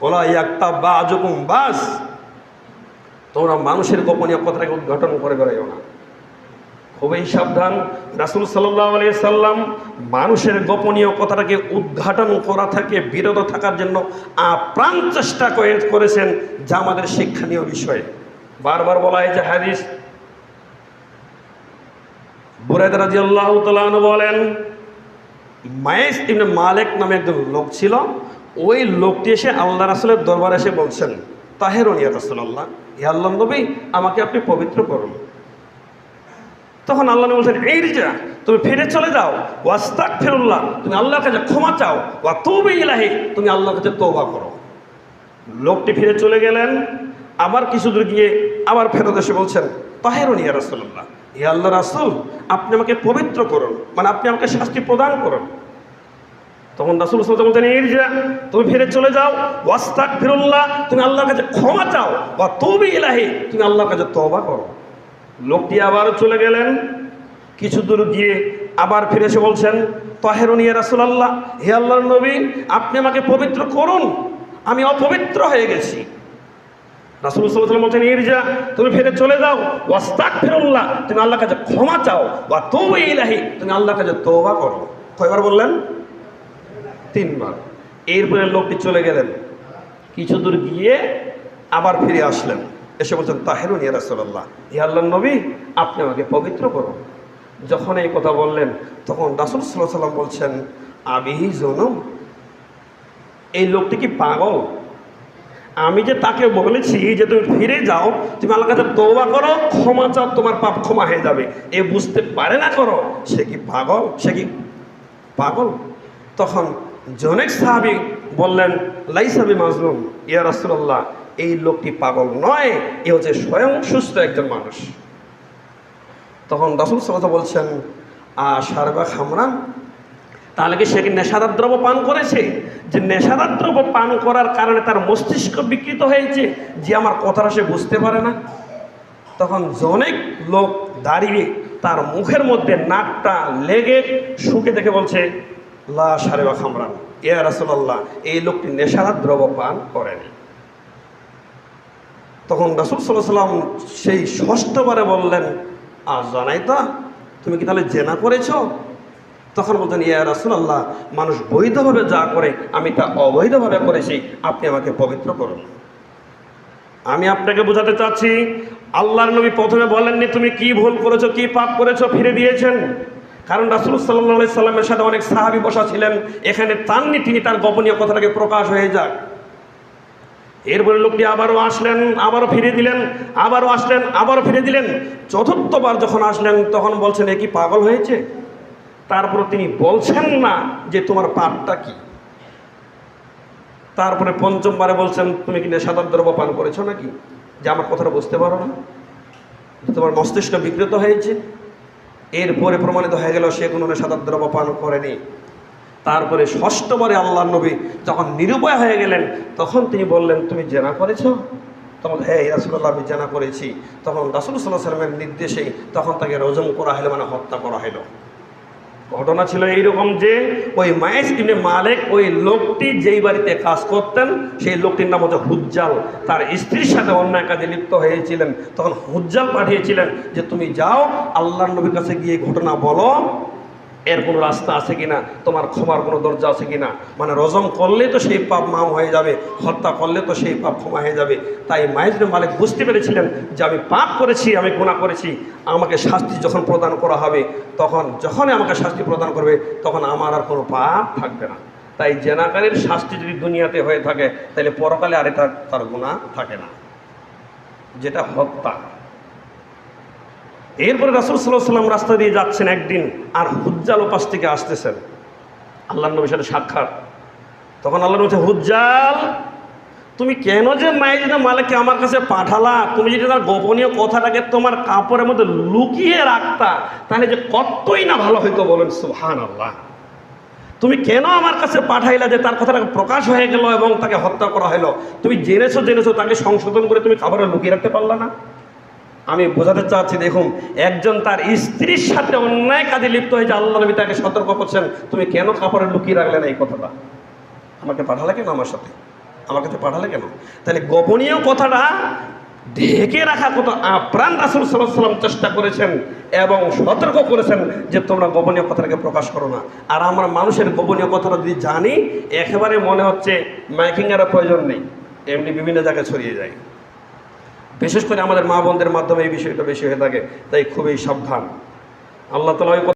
OLA একটা বাজুকুম বাস। তোমরা মানুষের গোপনীয় কথাটাকে উদ্ঘাটন করে বেড়াইও না। খুবই সাবধান। রাসুল সাল্লাহ সাল্লাম মানুষের গোপনীয় কথাটাকে উদ্ঘাটন করা থেকে, বিরত থাকার জন্য আপ্রাণ চেষ্টা করেছেন, যা আমাদের শিক্ষণীয় বিষয়। বারবার বলা হয়েছে হাদিস। বুরাইদ রাজি আল্লাহ বলেন, মায়েস ইবনে মালেক নামে একজন লোক ছিল ওই লোকটি এসে আল্লাহ রাসুলের দরবার এসে বলছেন, তাহের নিয়া রাসুল্লাহ ই আল্লাহ নবী, আমাকে আপনি পবিত্র করুন। তখন আল্লাহ বলছেন, এই রিজা তুমি ফিরে চলে যাও। ওয়াস্তাক ফিরুল্লাহ তুমি আল্লাহর কাছে ক্ষমা চাও। ওয়া তৌবে ইলাহি তুমি আল্লাহর কাছে তৌবা করো। লোকটি ফিরে চলে গেলেন। আবার কিছু দূর গিয়ে আবার ফেরত এসে বলছেন, তাহের নিয়া রাসুল্লাহ ই আল্লাহ রাসুল, আপনি আমাকে পবিত্র করুন। মানে আপনি আমাকে শাস্তি প্রদান করুন। তখন রাসুল আলাইহি ওয়াসাল্লাম বলছেন তুমি ফিরে চলে যাও। ওয়াস্তাক ফিরুল্লাহ তুমি আল্লাহর কাছে ক্ষমা চাও। বা তৌবি ইলাহি তুমি আল্লাহর কাছে তওবা করো। লোকটি আবার চলে গেলেন। কিছু দূর গিয়ে আবার ফিরে এসে বলছেন তহেরুনিয়া রাসুলাল্লাহ, হে আল্লাহর নবী, আপনি আমাকে পবিত্র করুন। আমি অপবিত্র হয়ে গেছি। রাসুল সাল্লাম বলছেন, ইরজা, তুমি ফিরে চলে যাও। ওয়াস্তাক ফিরুল্লাহ তুমি আল্লাহর কাছে ক্ষমা চাও। বা তৌবি ইলাহি তুমি আল্লাহর কাছে তওবা করো। কয়বার বললেন? তিনবার। এরপরে লোকটি চলে গেলেন। কিছু দূর গিয়ে আবার ফিরে আসলেন। এসে বলছেন, তাহেরুন ইয়া রাসূলুল্লাহ ইয়া নবী, আপনি আমাকে পবিত্র করুন। যখন এই কথা বললেন, তখন রাসূল সাল্লাহ সাল্লাম বলছেন আবিহি জনম এই লোকটি কি পাগল? আমি যে তাকে বলেছি যে তুমি ফিরে যাও, তুমি আল্লাহর কাছে তৌবা করো, ক্ষমা চাও, তোমার পাপ ক্ষমা হয়ে যাবে। এ বুঝতে পারে না করো, সে কি পাগল? সে কি পাগল? তখন জনেক সাহাবি বললেন লাইসাবি মাজলুম, ইয়া রাসূলুল্লাহ, এই লোকটি পাগল নয়, এ হচ্ছে স্বয়ং সুস্থ একজন মানুষ। তখন রাসূল সাল্লাল্লাহু বলছেন, আ সারবা খামরান, তাহলে কি সে কি নেশাদার দ্রব্য পান করেছে? যে নেশাদার দ্রব্য পান করার কারণে তার মস্তিষ্ক বিকৃত হয়েছে, যে আমার কথাটা সে বুঝতে পারে না? তখন অনেক লোক দাঁড়িয়ে তার মুখের মধ্যে নাকটা লেগে শুকে দেখে বলছে লা সারেবা খামরান। ইয়া রাসুলাল্লাহ, এই লোকটি নেশাদার দ্রব্য পান করেনি তখন রাসুল সাল্লাহ সাল্লাম সেই ষষ্ঠবারে বললেন, আর জানাই তা তুমি কি তাহলে জেনা করেছ? তখন বলতেন, ইয়া রাসুলাল্লাহ, মানুষ বৈধভাবে যা করে, আমি তা অবৈধভাবে করেছি, আপনি আমাকে পবিত্র করুন। আমি আপনাকে বোঝাতে চাচ্ছি, আল্লাহর নবী প্রথমে বলেননি, তুমি কি ভুল করেছ, কি পাপ করেছ, ফিরে দিয়েছেন? কারণ রাসুল সাল্লাহ সাল্লামের সাথে অনেক সাহাবি বসা ছিলেন। এখানে তাননি তিনি, তার গোপনীয় কথাটাকে প্রকাশ হয়ে যাক। এরপরে লোকটি আবারও আসলেন, আবারও ফিরে দিলেন, আবারও আসলেন, আবারও ফিরে দিলেন। চতুর্থবার যখন আসলেন, তখন বলছেন, এ কি পাগল হয়েছে? তারপরে তিনি বলছেন না যে, তোমার পাপটা কি? তারপরে পঞ্চমবারে বলছেন, তুমি কি নেশাদার দ্রব্য পান করেছ নাকি? যে, আমার কথাটা বুঝতে পারো না। তোমার মস্তিষ্ক বিকৃত হয়েছে। এরপরে প্রমাণিত হয়ে গেল সে কোনো নেশাদার দ্রব্য পান করেনি। তারপরে ষষ্ঠবারে আল্লাহ নবী যখন নিরুপায় হয়ে গেলেন, তখন তিনি বললেন, তুমি জেনা করেছ? তখন হ্যাঁ রাসুল্লাহ আমি জানা করেছি। তখন রাসুল সাল্লাহ সাল্লামের নির্দেশেই তখন তাকে রজম করা হলো মানে হত্যা করা হলো। ঘটনা ছিল এইরকম যে ওই মায়েস ইবনে মালিক ওই লোকটি যেই বাড়িতে কাজ করতেন, সেই লোকটির নাম হচ্ছে হুজ্জাল। তার স্ত্রীর সাথে অন্যায় কাজে লিপ্ত হয়েছিলেন। তখন হুজ্জাল পাঠিয়েছিলেন যে, তুমি যাও আল্লাহ নবীর কাছে গিয়ে ঘটনা বলো। এর কোনো রাস্তা আছে কিনা? তোমার ক্ষমার কোনো দরজা আছে কিনা? মানে রজম করলে তো সেই পাপ মাম হয়ে যাবে, হত্যা করলে তো সেই পাপ ক্ষমা হয়ে যাবে। তাই মাইজুল মালিক বুঝতে পেরেছিলেন যে আমি পাপ করেছি, আমি গুণা করেছি, আমাকে শাস্তি যখন প্রদান করা হবে, তখন যখনই আমাকে শাস্তি প্রদান করবে, তখন আমার আর কোনো পাপ থাকবে না। তাই জেনাকারের শাস্তি যদি দুনিয়াতে হয়ে থাকে, তাহলে পরকালে আর এটা তার গুণা থাকে না। যেটা হত্যা। এরপরে রাসুল সাল্লাহ সাল্লাম রাস্তা দিয়ে যাচ্ছেন একদিন, আর হুজ্জাল ওপাশ থেকে আসতেছেন। আল্লাহ নবীর সাথে সাক্ষাৎ। তখন আল্লাহ বলছে, হুজ্জাল, তুমি কেন যে মাইজিনা মালিককে আমার কাছে পাঠালা? তুমি যদি তার গোপনীয় কথাটাকে তোমার কাপড়ের মধ্যে লুকিয়ে রাখতা, তাহলে যে কতই না ভালো হইতো বলেন সুহান আল্লাহ তুমি কেন আমার কাছে পাঠাইলা যে তার কথাটা প্রকাশ হয়ে গেল এবং তাকে হত্যা করা হলো? তুমি জেনেছো জেনেছো, তাকে সংশোধন করে তুমি খাবারে লুকিয়ে রাখতে পারলা না? আমি বোঝাতে চাচ্ছি, দেখুন, একজন তার স্ত্রীর সাথে অন্যায় কাজে লিপ্ত হয়েছে আল্লাহ নবী তাকে সতর্ক করছেন, তুমি কেন কাপড়ে লুকিয়ে রাখলে না এই কথাটা? আমাকে পাঠালে কেন আমার সাথে? আমাকে তো পাঠালে কেন? তাহলে গোপনীয় কথাটা ঢেকে রাখা কত আপ্রাণ রাসুল সাল্লাহ সাল্লাম চেষ্টা করেছেন এবং সতর্ক করেছেন যে তোমরা গোপনীয় কথাটাকে প্রকাশ করো না। আর আমরা মানুষের গোপনীয় কথাটা যদি জানি, একেবারে মনে হচ্ছে মাইকিংয়ের প্রয়োজন নেই। এমনি বিভিন্ন জায়গায় ছড়িয়ে যায়। বিশেষ করে আমাদের মা বোনদের মাধ্যমে এই বিষয়টা বেশি হয়ে থাকে, তাই খুবই সাবধান। আল্লাহ তালা